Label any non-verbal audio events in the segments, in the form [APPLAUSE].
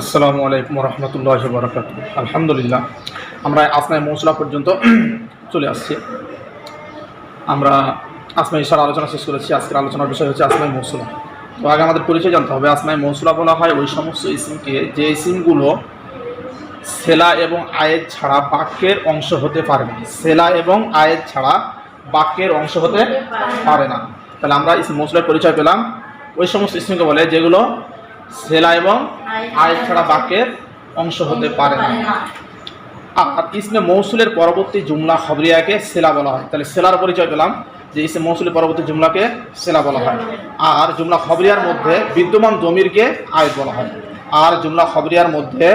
আসসালামু আলাইকুম রহমতুল্লাহ বরকাত আলহামদুলিল্লাহ, আমরা আসমাই মৌসলা পর্যন্ত [CLEARS THROAT] চলে আসছি। আমরা আসমাই ইশার আলোচনা শেষ করেছি। আজকের আলোচনার বিষয় হচ্ছে আসমাই মৌসুলা। তো আগে আমাদের পরিচয় জানতে হবে আসমাই মৌসুলা বলা হয় ওই সমস্ত ইসিমকে, যে ইসিমগুলো সেলা এবং আয়ের ছাড়া বাক্যের অংশ হতে পারে না। সেলা এবং আয়ের ছাড়া বাক্যের অংশ হতে পারে না। তাহলে আমরা ইসিম মৌসুলার পরিচয় পেলাম। ওই সমস্ত ইসিমকে বলে যেগুলো সেলা এবং আয়ের ছাড়া বাক্যের অংশ হতে পারে না। আর ইসমে মৌসুলের পরবর্তী জুমলা খবরিয়াকে সেলা বলা হয়। তাহলে সেলার পরিচয় পেলাম যে ইসমে মৌসুলের পরবর্তী জুমলাকে সেলা বলা হয়। আর জুমলা খবরিয়ার মধ্যে বিদ্যমান জমিরকে আয়ত বলা হয়। আর জুমলা খবরিয়ার মধ্যে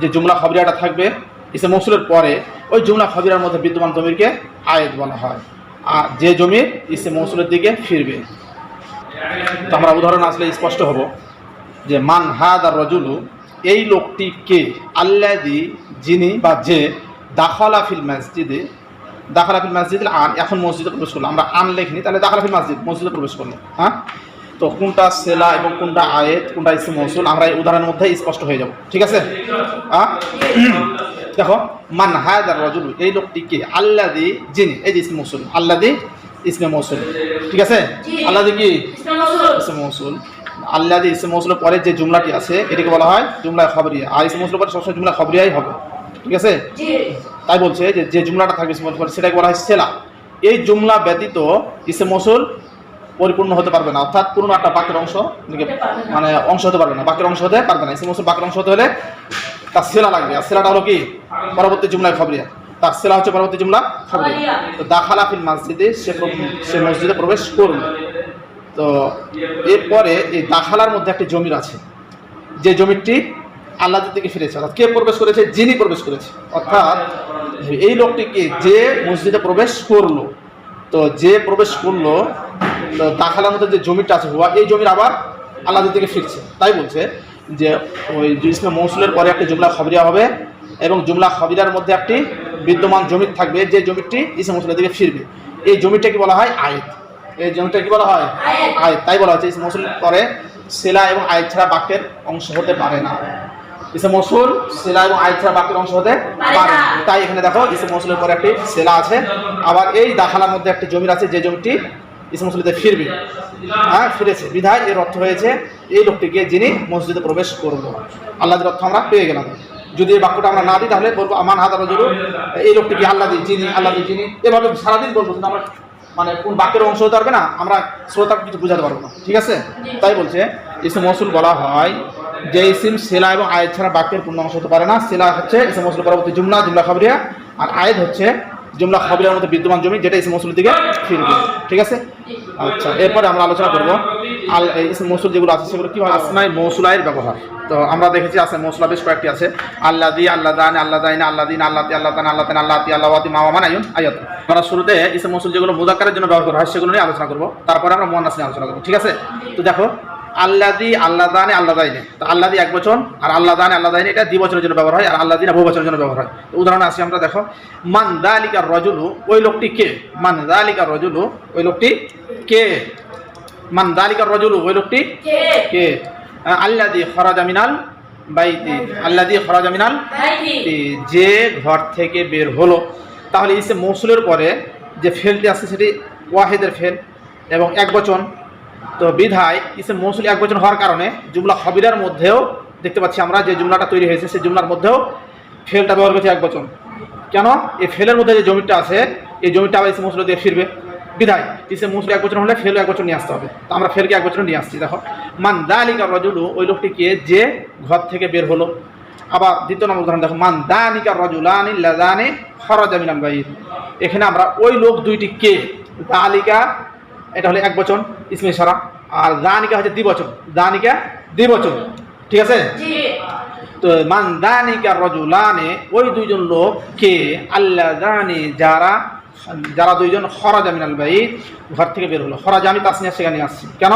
যে জুমলা খবরিয়াটা থাকবে, ইসমে মৌসুলের পরে ওই জুমলা খবরিয়ার মধ্যে বিদ্যমান জমিরকে আয়ত বলা হয়। আর যে জমির ইসমে মৌসুলের দিকে ফিরবে। তো আমরা উদাহরণ আসলে স্পষ্ট হব। যে মান হাদ রজুলু এই লোকটি কে? আল্লাদি যিনি বা যে দাখলা ফিল মসজিদে দাখলা ফিল মসজিদ আন এখন মসজিদে প্রবেশ করল। আমরা আন লেখিনি তাহলে দাখলা ফিল মসজিদ মসজিদে প্রবেশ করল হ্যাঁ? তো কোনটা সেলা এবং কোনটা আয়েত কোনটা ইসে মৌসুল আমরা এই উদাহরণের মধ্যে স্পষ্ট হয়ে যাব ঠিক আছে? হ্যাঁ? দেখো মান হায়দ আর রজুলু এই লোকটি কে? আল্লাদি যিনি এই যে ইসমে মৌসুল আল্লাদি ইসমে মৌসুল ঠিক আছে? আল্লাদি কি? ইসমে মৌসুল আল্লাদি ইসমে মৌসুলের পরে যে জুমলাটি আছে এটাকে বলা হয় জুমলা খবরিয়া আর ইসমে মৌসুলের পরে সবসময় জুমলা খবরিয়াই হবে। ঠিক আছে? তাই বলছে যে যে জুমলাটা থাকবে ইসমে মৌসুলের সেটাকে বলা হয় সেলা। এই জুমলা ব্যতীত ইসমে মৌসুল পরিপূর্ণ হতে পারবে না। অর্থাৎ পুরনো একটা বাক্যের অংশ মানে অংশ হতে পারবে না। বাক্যের অংশ হতে পারবে না। ইসমে মৌসুল বাক্যের অংশ হতে হলে তার সেলা লাগবে। আর সেলাটা হলো কি? পরবর্তী জুমলায় খবরিয়া। তার সেলা হচ্ছে পরবর্তী জুমলা খবরিয়া। তো দাখালা ফিল মসজিদে সে সে মসজিদে প্রবেশ করবে। তো এরপরে এই দাখালার মধ্যে একটি জমির আছে। যে জমিটি আল্লাহর দিকে ফিরেছে, অর্থাৎ কে প্রবেশ করেছে? যিনি প্রবেশ করেছে। অর্থাৎ এই লোকটিকে যে মসজিদে প্রবেশ করল, তো যে প্রবেশ করল, তো দাখালার মধ্যে যে জমিটা আছে, হুয়া, এই জমির আবার আল্লাহর দিকে ফিরছে। তাই বলছে যে ওই ইসমে মৌসুলের পরে একটি জুমলা খবরিয়া হবে এবং জুমলা খবিরার মধ্যে একটি বিদ্যমান জমি থাকবে, যে জমিটি ইসমে মৌসুলের দিকে ফিরবে। এই জমিটাকে বলা হয় আয়েত এই জমিটা কি বলা হয়। আয়াত। তাই বলা হচ্ছে মৌসুল পরে সেলা এবং আয় ছাড়া বাক্যের অংশ হতে পারে না। ইসে মৌসুল সেলা এবং আয়াত ছাড়া বাক্যের অংশ হতে পারে। তাই এখানে দেখো ইসে মৌসুলের পরে একটি সেলা আছে আবার এই দাখালার মধ্যে একটি জমির আছে যে জমিটি ইসে মৌসুলিতে ফিরবে। হ্যাঁ ফিরেছে। বিধায় এর অর্থ হয়েছে এই লোকটিকে যিনি মসজিদে প্রবেশ করব আল্লাহর অর্থ আমরা পেয়ে গেলাম। যদি এই বাক্যটা আমরা না দিই তাহলে বলব আমান হাদার জরুর এই লোকটিকে আল্লাহ দিন যিনি আল্লাহ দিই যিনি এভাবে সারাদিন বলব কিন্তু আমরা মানে কোন বাক্যের অংশ হতে পারবে না আমরা শ্রোতা কিছু বোঝাতে পারব না। ঠিক আছে? তাই বলছে ইসে মসুল বলা হয় যে ইসিম সেলা এবং আয়েদ ছাড়া বাক্যের পূর্ণ অংশ হতে পারে না। সেলা হচ্ছে ইসে মসুল পরবর্তী জুমলা জুমলা খাবরিয়া আর আয়েদ হচ্ছে জুমলা খাবরিয়ার মধ্যে বিদ্যমান জমি যেটা ইসে মসুলের দিকে ফিরবে। ঠিক আছে? আচ্ছা এরপরে আমরা আলোচনা করব। আল মৌসুল যেগুলো আছে, সেগুলো কি হয় আসমাই মৌসুলাইয়ের ব্যবহার। তো আমরা দেখেছি আছে, মৌসুলা বেশ কয়েকটি আছে। আল্লাহ দি আল্লাহ দান আল্লাহ দাইন আল্লাহ দিন আল্লাহ আল্লাহ তান আল্লাহ তান আল্লাহ তি আল্লাহ ওয়াতি মাওয়ামান আয়ুন আয়াত। আমরা শুরুতে ইসম মৌসুল যেগুলো মুজাক্কারের জন্য ব্যবহার করা হয়, সেগুলো নিয়ে আলোচনা করব। তারপরে আমরা মোহান্নাস নিয়ে আলোচনা করব। ঠিক আছে? তো দেখো আল্লাহ দি আল্লাহ দানে আল্লাহ দাইনে তো আল্লাহ দি এক বচন, আর আল্লাহ দানে আল্লাহ দাইনে এটা দ্বিবচনের জন্য ব্যবহার হয়, আর আল্লাহ দিন বহু বচনের জন্য ব্যবহার হয়। উদাহরণ আসি আমরা, দেখো, মান দালিকার রজুলু, ওই লোকটি কে? মান দালিকার রজুলু, ওই লোকটি কে? মান দালিকার রজুলু ওই লোকটি? কে? আল্লাহ দি খরাজা মিনাল বাইতি আল্লাহ দি খরাজা মিনাল যে ঘর থেকে বের হলো। তাহলে ইসে মৌসুলের পরে যে ফেলটি আছে সেটি ওয়াহেদের ফেল এবং এক বচন। তো বিধায় ইসে মৌসুল এক বচন হওয়ার কারণে জুমলা হবিরার মধ্যেও দেখতে পাচ্ছি আমরা যে জুমলাটা তৈরি হয়েছে সেই জুমলার মধ্যেও ফেলটা ব্যবহার করছে এক বচন। কেন? এই ফেলের মধ্যে যে জমিটা আছে এই জমিটা আবার ইসে মৌসুল দিয়ে ফিরবে। বিধায় ইসে মৌসুল এক বছর হলে ফেল এক বছর নিয়ে আসতে হবে। তো আমরা ফেলকে এক বছর নিয়ে আসছি দেখো। মান দালিকা রজুলু ওই লোকটিকে যে ঘর থেকে বের হলো। আবার দ্বিতীয় নম্বর উদাহরণ দেখো। মান দানিকা রজুলানি লাদানি খরজা মিনাল বাইর এখানে আমরা ওই লোক দুইটি কে? দালিকা এটা হলো এক বচন ইসমে সারা আর দানিকা হচ্ছে দ্বিবচন। দানিকা দ্বিবচন। ঠিক আছে? তো মান দানিকা রজুলানে ওই দুইজন লোক কে? আল্লাহ দানি যারা যারা দুইজন খরাজা মিনাল বাইত, ঘর থেকে বের হলো। খরাজা আমি তাসনিয়া সেখানে আসছি। কেন?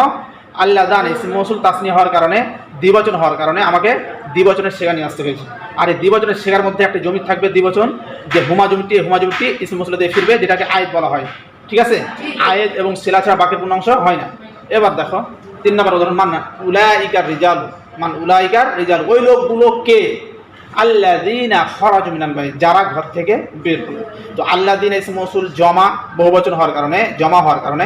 আল্লাহ দানি মৌসুল তাসনিয়া হওয়ার কারণে, দ্বিবচন হওয়ার কারণে আমাকে দ্বিবচনের সেখানে আসতে হয়েছে। আর এই দ্বিবচনের শেখার মধ্যে একটা জমি থাকবে দ্বিবচন, যে হুমা জমিটি হুমা জমিটি ইসম মৌসুল দিয়ে ফিরবে, যেটাকে আয়েদ বলা হয়। ঠিক আছে? আয়েদ এবং শিলা ছাড়া বাকি পূর্ণাংশ হয় না। এবার দেখো, তিন নম্বর উদাহরণ মান্না উলাইকার রিজাল। মান উলাইকার রিজাল। ওই লোকগুলো কে? আল্লাদিনা খরাজ মিনাল বাইত যারা ঘর থেকে বের হলো। তো আল্লাদিন ইসম মৌসুল জমা বহুবচন হওয়ার কারণে, জমা হওয়ার কারণে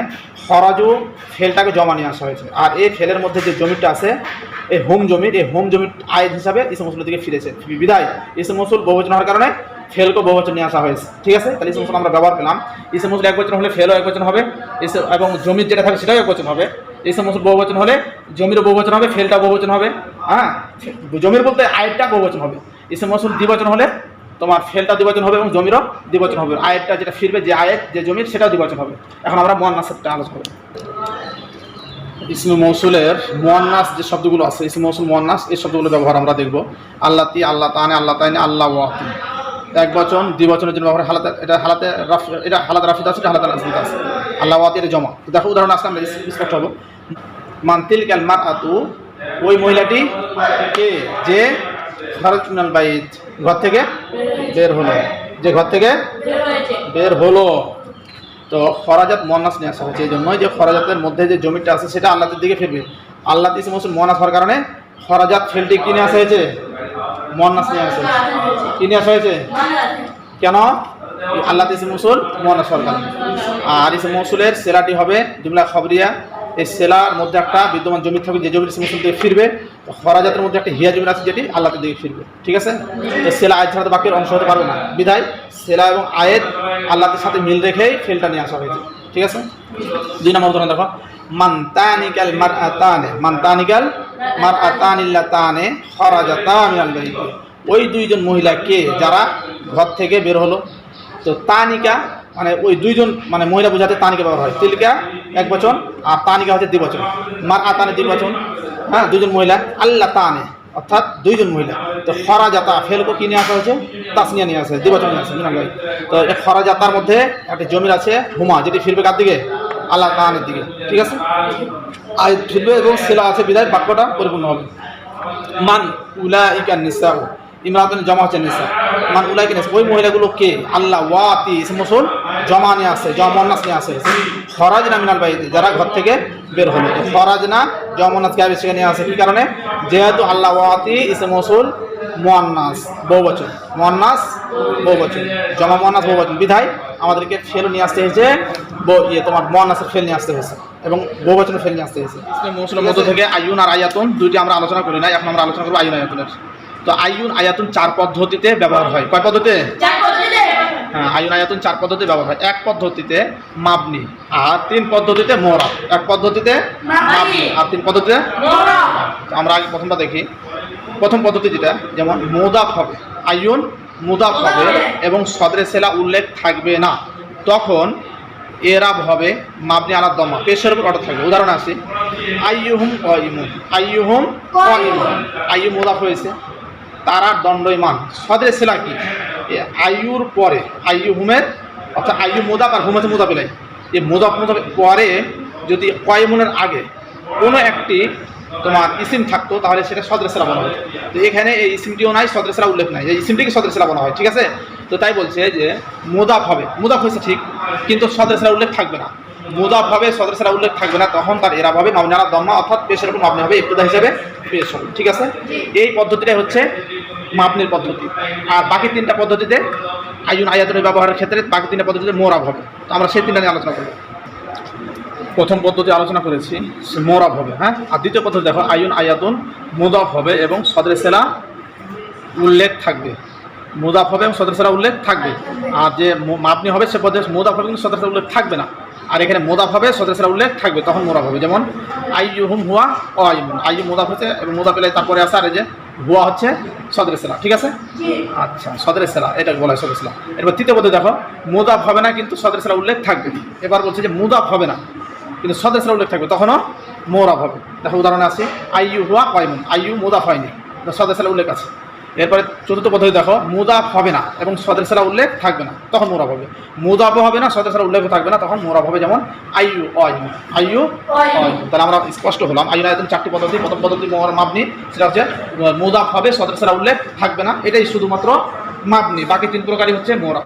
খরাজু ফেলটাকে জমা নিয়ে আসা হয়েছে। আর এই ফেলের মধ্যে যে জমিটা আছে, এই হোম জমির এই হোম জমির আয়ের হিসাবে ইসম মৌসুলের দিকে ফিরেছে। বিদায়। ইসম মৌসুল বহুবচন হওয়ার কারণে ফেলকে বহুবচন নিয়ে আসা হয়েছে। ঠিক আছে? তাহলে ইসম মৌসুল আমরা ব্যবহার পেলাম। ইসম মৌসুল এক বচন হলে ফেলও এক বচন হবে। এবং জমির যেটা থাকবে সেটাও এক বচন হবে। ইসম মৌসুল বহুবচন হলে জমিরও বহুবচন হবে ফেলটা বহুবচন হবে হ্যাঁ? জমির বলতে আয়েরটা বহুবচন হবে। ইসম মৌসুল দ্বিবচন হলে তোমার ফেলটা দ্বিবচন হবে এবং জমিরও দ্বিবচন হবে। আয়েরটা যেটা ফিরবে, যে আয়ের, যে জমির, সেটাও দ্বিবচন হবে। এখন আমরা মোয়ান্নাসেরটা আলোচনা করব ইসমে মৌসুলের মোয়ান্নাস যে শব্দগুলো আছে, ইসমে মৌসুল মোয়ান্নাস এই শব্দগুলো ব্যবহার আমরা দেখব। আল্লাহ তি, আল্লাহ তানে আল্লাহ তাইনে আল্লাহ ওয়াতি এক বচন দ্বিবচনের জন্য ব্যবহার, হালাতে, এটা হালাতে রাফ, এটা হালাতে রাফিদ আছে, এটা হালাতে রাফিদ আছে। আল্লাহ এটা জমা। তো দেখো উদাহরণ আসলে আমরা স্পষ্ট হব মান্তিল ক্যালমার আতু ওই মহিলাটি কে? যে খরচ মিনাল বাইত। ঘর থেকে বের হলো। যে ঘর থেকে বের হলো। তো খরাজাত মনাস নিয়ে আসা হয়েছে, এই জন্যই যে খরাজাতের মধ্যে যে জমিটা আছে, সেটা আল্লাহর দিকে ফিরবে। আল্লাহ ইসে মৌসুল মনাস হওয়ার কারণে খরাজাত ফিল্ডটি কিনে আসা হয়েছে? মনাস নিয়ে আসা হয়েছে কিনে আসা হয়েছে? কেন? আল্লাহ ইসে মৌসুল হওয়ার কারণে আর ইসে মৌসুলের সেলাটি হবে জুমলা খবরিয়া। এই সেলার মধ্যে একটা বিদ্যমান জমি থাকবে, যে জমির মৌসুল দিকে ফিরবে। খরাজাতের মধ্যে একটা হিয়া জমি আছে যেটি আল্লাহর দিকে ফিরবে। ঠিক আছে? তো সেলা আয়ের ছাড়া বাকির অংশ হতে পারবে না। বিধায় সেলা এবং আয়ের আল্লাহর সাথে মিল রেখেই ফেলটা নিয়ে আসা হয়েছে। ঠিক আছে? দুই নম্বর উদাহরণ দেখো। মান্তানিকাল মার আতানে মান্তানিকাল মার আতানিল্লা তানে ওই দুইজন মহিলা কে? যারা ঘর থেকে বের হলো। তো তানিকা মানে ওই দুইজন মানে মহিলা বোঝাতে তানিকা ব্যবহার হয়। তিলকা এক বচন আর তানিকা হচ্ছে দ্বিবচন। মার আতানে দ্বিবচন হ্যাঁ দুইজন মহিলা। আল্লাহ তানে অর্থাৎ দুইজন মহিলা। তো খরাজাতা, ফেলকো কি নিয়ে আসা হয়েছে? তাসনিয়া নিয়ে আসে দ্বিবচন নিয়ে আসে তো এই খরাজাতার মধ্যে একটা জমির আছে, হুমা, যেটি ফিরবে কার দিকে? আল্লাহ তাহানের দিকে। ঠিক আছে? আয় ফিরবে এবং সেলা আছে, বিদায় বাক্যটা পরিপূর্ণ হবে। মান উলা ইকান নিসা ইমরাতন জমা হচ্ছে নিসা মান উলা ইকান ওই মহিলাগুলো কে? আল্লাহ, ওয়াতি মসুল জমা নিয়ে আসে জমন্নাস নিয়ে আসে। খরাজ না মিনাল বাইতে, যারা ঘর থেকে বের হলো। তো খরাজ না জমন্নাস কে সেখানে নিয়ে আসে? কী কারণে? যেহেতু আল্লাহ ওয়াতি ইসম মসুল মোয়ান্নাস, বহুবচন। মোয়ান্নাস, বহুবচন। জমা মোয়ান্নাস, বহুবচন। বিধায় আমাদেরকে ফেল নিয়ে আসতে হয়েছে ব- ইয়ে তোমার মোয়ান্নাসের ফেল নিয়ে আসতে হয়েছে এবং বহুবচনের ফেল নিয়ে আসতে হয়েছে। মৌসুমের মধ্য থেকে আয়ুন আর আয়াতুন দুইটি আমরা আলোচনা করি না এখন আমরা আলোচনা করব আইউন আয়াতুনের। তো আইউন আয়াতুন চার পদ্ধতিতে ব্যবহার হয়। কয় পদ্ধতিতে? হ্যাঁ আইউন আয়াতুন চার পদ্ধতিতে ব্যবহার হয়। এক পদ্ধতিতে মাবনি আর তিন পদ্ধতিতে মোরা এক পদ্ধতিতে মাবনি। আর তিন পদ্ধতিতে? আমরা আগে প্রথমটা দেখি। প্রথম পদ্ধতি যেটা যেমন মোদাফ হবে। আইয়ুন মুদাফ হবে এবং সদরে সেলা উল্লেখ থাকবে না। তখন এরাব হবে মাবনি আলাদ দমা পেশের উপর অর্ডার থাকবে। উদাহরণ আছে। আইয়ুহুম অইমুন আইয়ুহুম অইমুন আইয়ু মুদাফ হয়েছে। তারা দণ্ডইমান সদরে সেলা কি? আইয়ুর পরে। আইয়ুহুমের অর্থাৎ আইয়ু মুদাফ আর হুমেতে মুদাফ এলাই এই মুদাফ মুদাফ পরে যদি কয়মুনের আগে কোনো একটি তোমার ইসিম থাকতো তাহলে সেটা সদরেসরা বলা হয় তো এখানে এই ইসিমটিও নাই সদরেসরা উল্লেখ নাই। এই ইসিমটিকে সদরেসরা বলা হয় ঠিক আছে? তো তাই বলছে যে মোদাফ হবে। মোদাফ হয়েছে ঠিক কিন্তু সদরেসরা উল্লেখ থাকবে না। মুদাফ হবে সদরেসরা উল্লেখ থাকবে না তখন তার এরা হবে মামনারা দম্মা অর্থাৎ পেশের উপর মামনি হবে ইবতদা হিসেবে পেশ হবে ঠিক আছে? এই পদ্ধতিটাই হচ্ছে মাপনির পদ্ধতি। আর বাকি তিনটা পদ্ধতিতে আইন আয়াতের ব্যবহারের ক্ষেত্রে বাকি তিনটা পদ্ধতিতে মোরাব হবে। তো আমরা সেই তিনটা নিয়ে আলোচনা করব। প্রথম পদ্ধতি আলোচনা করেছি মোরাব হবে হ্যাঁ? আর দ্বিতীয় পদ্ধতি দেখো আয়ুন আয়াতুন মুদাফ হবে এবং সদরে সেলা উল্লেখ থাকবে। মুদাফ হবে এবং সদরে সেলা উল্লেখ থাকবে। আর যে মাপনি হবে সে পদ্ধতি মুদাফ হবে কিন্তু সদরে সেলা উল্লেখ থাকবে না। আর এখানে মোদাফ হবে, সদরে সেলা উল্লেখ থাকবে, তখন মোরাব হবে। যেমন আইয়ু হুম হুয়া ও আইমুন আইয়ু মুদাফ হচ্ছে এবং মুদাফ এলে তারপরে আসে আর যে হুয়া হচ্ছে সদরে সেলা ঠিক আছে? আচ্ছা সদরে সেলা এটা বলা হয় সদরে সেলা এবার তৃতীয় পদ্ধতি দেখো, মুদাফ হবে না কিন্তু সদরে সেলা উল্লেখ থাকবে। এবার বলছে যে মুদাফ হবে না। কিন্তু সদস্যরা উল্লেখ থাকবে তখনও মোরাব হবে দেখো উদাহরণ আছে আইয়ু হুয়া কয়মন? আইয়ু মুদাফ হয়নি। সদস্যরা উল্লেখ আছে। এরপরে চতুর্থ পদ্ধতি দেখো মুদাফ হবে না এবং সদস্যরা উল্লেখ থাকবে না তখন মোরাব হবে মুদাফও হবে না সদস্যরা উল্লেখ থাকবে না তখন মোরাব হবে যেমন অয়মন। আইয়ু অয়মন। তাহলে আমরা স্পষ্ট হলাম আইয়ু একদম চারটি পদ্ধতি প্রথম পদ্ধতি মোর মাপনি সেটা হচ্ছে মুদাফ হবে সদস্যরা উল্লেখ থাকবে না এটাই শুধুমাত্র মাপনি বাকি তিন প্রকারই হচ্ছে মোরা